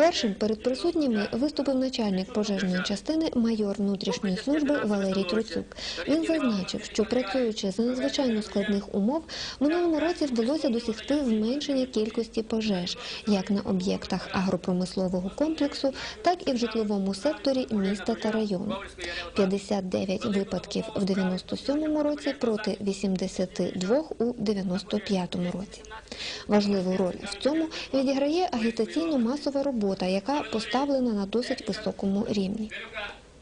Першим перед присутніми виступив начальник пожежної частини майор внутрішньої служби Валерій Труцюк. Він зазначив, що працюючи за надзвичайно складних умов, минулому році вдалося досягти зменшення кількості пожеж як на об'єктах агропромислового комплексу, так і в житловому секторі міста та району. 59 випадків в 97-му році проти 82 у 95-му році. Важливу роль в цьому відіграє агітаційно-масова робота, яка поставлена на досить високому рівні.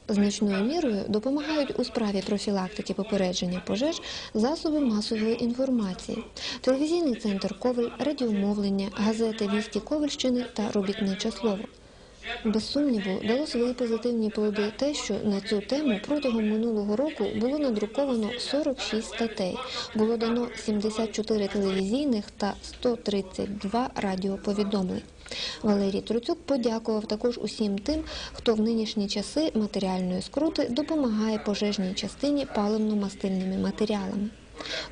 Значною мірою допомагають у справі профілактики попередження пожеж засоби масової інформації, телевізійний центр Ковель, радіомовлення, газети Вісті Ковельщини та робітниче слово. Без сумніву, дало свої позитивні плоди те, що на цю тему протягом минулого року було надруковано 46 статей, було дано 74 телевізійних та 132 радіоповідомлень. Валерій Труцюк подякував також усім тим, хто в нинішні часи матеріальної скрути допомагає пожежній частині паливно-мастильними матеріалами.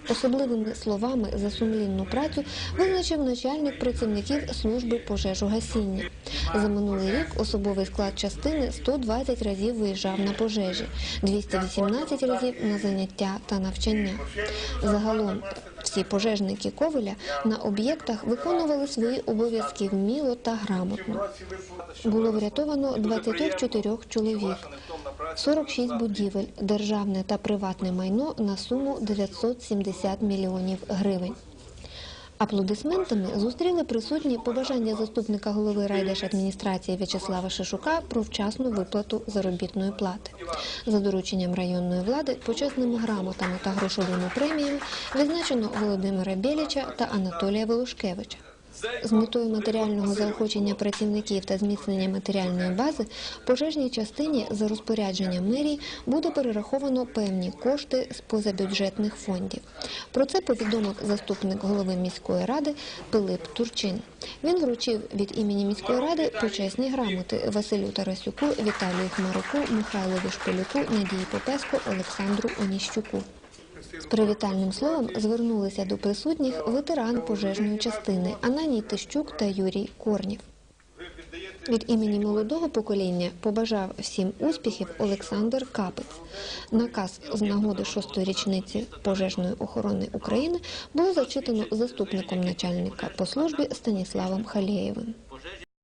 Особливими словами за сумлінну працю визначив начальник працівників служби пожежогасіння. За минулий рік особовий склад частини 120 разів виїжджав на пожежі, 218 разів на заняття та навчання. Загалом всі пожежники Ковеля на об'єктах виконували свої обов'язки вміло та грамотно. Було врятовано 24 чоловік, 46 будівель, державне та приватне майно на суму 970 мільйонів гривень. Аплодисментами зустріли присутні побажання заступника голови райдержадміністрації В'ячеслава Шишука про вчасну виплату заробітної плати. За дорученням районної влади почесними грамотами та грошовими преміями відзначено Володимира Біліча та Анатолія Волошкевича. З метою матеріального заохочення працівників та зміцнення матеріальної бази пожежній частині за розпорядженням мерії буде перераховано певні кошти з позабюджетних фондів. Про це повідомив заступник голови міської ради Пилип Турчин. Він вручив від імені міської ради почесні грамоти Василю Тарасюку, Віталію Хмаруку, Михайлові Шполюку, Надії Попеско, Олександру Оніщуку. З привітальним словом звернулися до присутніх ветеран пожежної частини Ананій Тищук та Юрій Корнів. Від імені молодого покоління побажав всім успіхів Олександр Капець. Наказ з нагоди шостої річниці пожежної охорони України було зачитано заступником начальника по службі Станіславом Халєєвим.